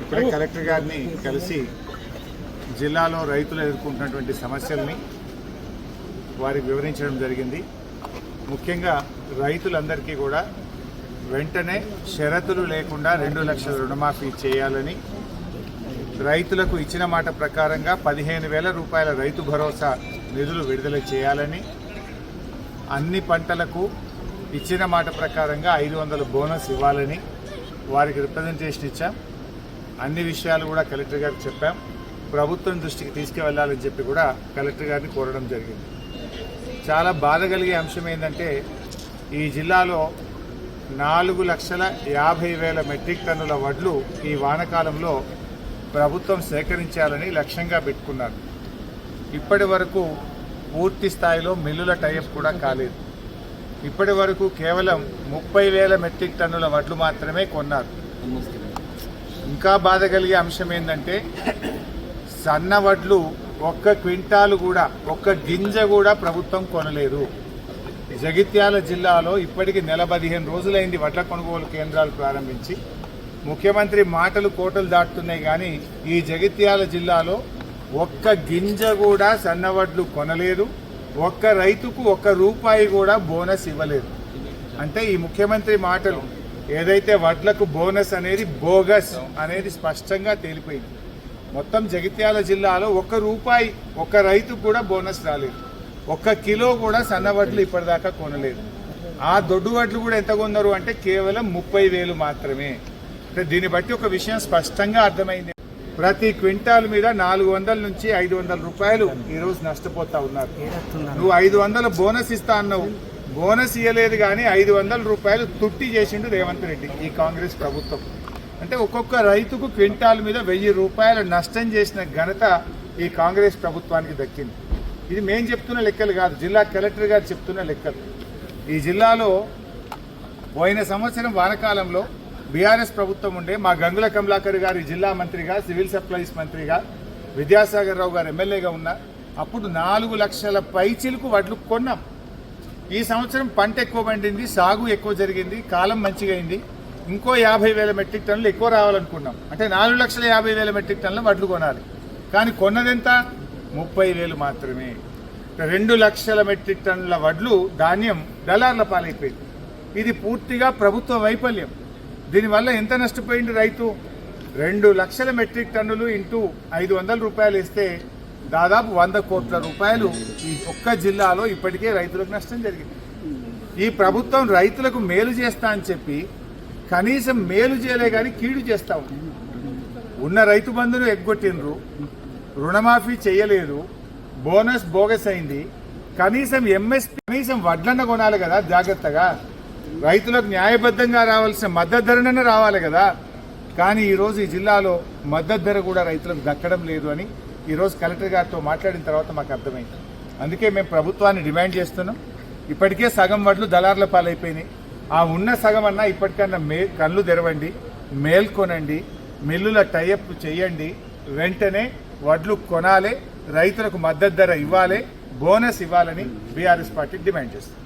ఇప్పుడే కలెక్టర్ గారిని కలిసి జిల్లాలో రైతులు ఎదుర్కొంటున్నటువంటి సమస్యల్ని వారికి వివరించడం జరిగింది. ముఖ్యంగా రైతులందరికీ కూడా వెంటనే షరతులు లేకుండా రెండు లక్షల రుణమాఫీ చేయాలని రైతులకు ఇచ్చిన మాట ప్రకారంగా పదిహేను వేల రూపాయల రైతు భరోసా నిధులు విడుదల చేయాలని అన్ని పంటలకు ఇచ్చిన మాట ప్రకారంగా ఐదు వందల బోనస్ ఇవ్వాలని వారికి రిప్రజెంటేషన్ ఇచ్చాం. అన్ని విషయాలు కూడా కలెక్టర్ గారికి చెప్పాం. ప్రభుత్వం దృష్టికి తీసుకువెళ్ళాలని చెప్పి కూడా కలెక్టర్ గారిని కోరడం జరిగింది. చాలా బాధ కలిగే అంశం ఏంటంటే ఈ జిల్లాలో నాలుగు లక్షల యాభై వేల మెట్రిక్ టన్నుల వడ్లు ఈ వానకాలంలో ప్రభుత్వం సేకరించాలని లక్ష్యంగా పెట్టుకున్నారు. ఇప్పటి వరకు పూర్తి స్థాయిలో మిల్లుల టైప్ కూడా కాలేదు. ఇప్పటి వరకు కేవలం ముప్పై వేల మెట్రిక్ టన్నుల వడ్లు మాత్రమే కొన్నారు. ఇంకా బాధ కలిగే అంశం ఏంటంటే సన్న వడ్లు ఒక్క క్వింటాలు కూడా ఒక్క గింజ కూడా ప్రభుత్వం కొనలేదు. జగిత్యాల జిల్లాలో ఇప్పటికి నెల పదిహేను రోజులైంది వడ్ల కొనుగోలు కేంద్రాలు ప్రారంభించి. ముఖ్యమంత్రి మాటలు కోటలు దాటుతున్నాయి కానీ ఈ జగిత్యాల జిల్లాలో ఒక్క గింజ కూడా సన్నవడ్లు కొనలేదు. ఒక్క రైతుకు ఒక్క రూపాయి కూడా బోనస్ ఇవ్వలేదు. అంటే ఈ ముఖ్యమంత్రి మాటలు ఏదైతే వడ్లకు బోనస్ అనేది బోగస్ అనేది స్పష్టంగా తేలిపోయింది. మొత్తం జగిత్యాల జిల్లాలో ఒక్క రూపాయి ఒక్క రైతు కూడా బోనస్ రాలేదు. ఒక్క కిలో కూడా సన్న వడ్లు ఇప్పటిదాకా కొనలేదు. ఆ దొడ్డు వడ్లు కూడా ఎంత కొన్నారు అంటే కేవలం ముప్పై వేలు మాత్రమే. అంటే దీన్ని బట్టి ఒక విషయం స్పష్టంగా అర్థమైంది. ప్రతి క్వింటాల్ మీద నాలుగు వందల నుంచి ఐదు వందల రూపాయలు ఈరోజు నష్టపోతా ఉన్నారు. నువ్వు ఐదు వందల బోనస్ ఇస్తా అన్నావు. బోనస్ ఇవ్వలేదు కానీ ఐదు వందల రూపాయలు తుట్టి చేసిండు రేవంత్ రెడ్డి ఈ కాంగ్రెస్ ప్రభుత్వం. అంటే ఒక్కొక్క రైతుకు క్వింటాల్ మీద వెయ్యి రూపాయలు నష్టం చేసిన ఘనత ఈ కాంగ్రెస్ ప్రభుత్వానికి దక్కింది. ఇది మేం చెప్తున్న లెక్కలు కాదు జిల్లా కలెక్టర్ గారు చెప్తున్న లెక్కలు. ఈ జిల్లాలో పోయిన సంవత్సరం వానకాలంలో బీఆర్ఎస్ ప్రభుత్వం ఉండే మా గంగుల కమలాకర్ గారి జిల్లా మంత్రిగా సివిల్ సప్లైస్ మంత్రిగా విద్యాసాగర్ రావు గారు ఎమ్మెల్యేగా ఉన్నారు అప్పుడు నాలుగు లక్షల పైచిలకు వడ్లు కొన్నాం. ఈ సంవత్సరం పంట ఎక్కువ పండింది సాగు ఎక్కువ జరిగింది కాలం మంచిగా అయింది. ఇంకో యాభై వేల మెట్రిక్ టన్నులు ఎక్కువ రావాలనుకున్నాం. అంటే నాలుగు లక్షల యాభై వేల మెట్రిక్ టన్నుల వడ్లు కొనాలి. కానీ కొన్నదెంత? ముప్పై వేలు మాత్రమే. రెండు లక్షల మెట్రిక్ టన్నుల వడ్లు ధాన్యం డలార్ల పాలైపోయింది. ఇది పూర్తిగా ప్రభుత్వ వైఫల్యం. దీనివల్ల ఎంత నష్టపోయింది రైతు? రెండు లక్షల మెట్రిక్ టన్నులు ఇంటూ ఐదు వందల రూపాయలు ఇస్తే దాదాపు వంద కోట్ల రూపాయలు ఈ ఒక్క జిల్లాలో ఇప్పటికే రైతులకు నష్టం జరిగింది. ఈ ప్రభుత్వం రైతులకు మేలు చేస్తా అని చెప్పి కనీసం మేలు చేయలే కానీ కీడు చేస్తా ఉంది. ఉన్న రైతు బంధును ఎగ్గొట్టినరు రుణమాఫీ చేయలేదు. బోనస్ బోగస్ అయింది. కనీసం ఎంఎస్ కనీసం వడ్లన్న కొనాలి కదా జాగ్రత్తగా. రైతులకు న్యాయబద్ధంగా రావాల్సిన మద్దతు ధరనన్న రావాలి కదా. కానీ ఈరోజు ఈ జిల్లాలో మద్దతు ధర కూడా రైతులకు దక్కడం లేదు అని ఈరోజు కలెక్టర్ గారితో మాట్లాడిన తర్వాత మాకు అర్థమైంది. అందుకే మేము ప్రభుత్వాన్ని డిమాండ్ చేస్తున్నాం. ఇప్పటికే సగం వడ్లు దళార్ల పాలైపోయినాయి. ఆ ఉన్న సగం అన్నా ఇప్పటికన్నా మే కళ్ళు తెరవండి మేల్కొనండి మిల్లుల టైఅప్ చేయండి. వెంటనే వడ్లు కొనాలి రైతులకు మద్దతు ధర ఇవ్వాలి బోనస్ ఇవ్వాలని బీఆర్ఎస్ పార్టీ డిమాండ్ చేస్తుంది.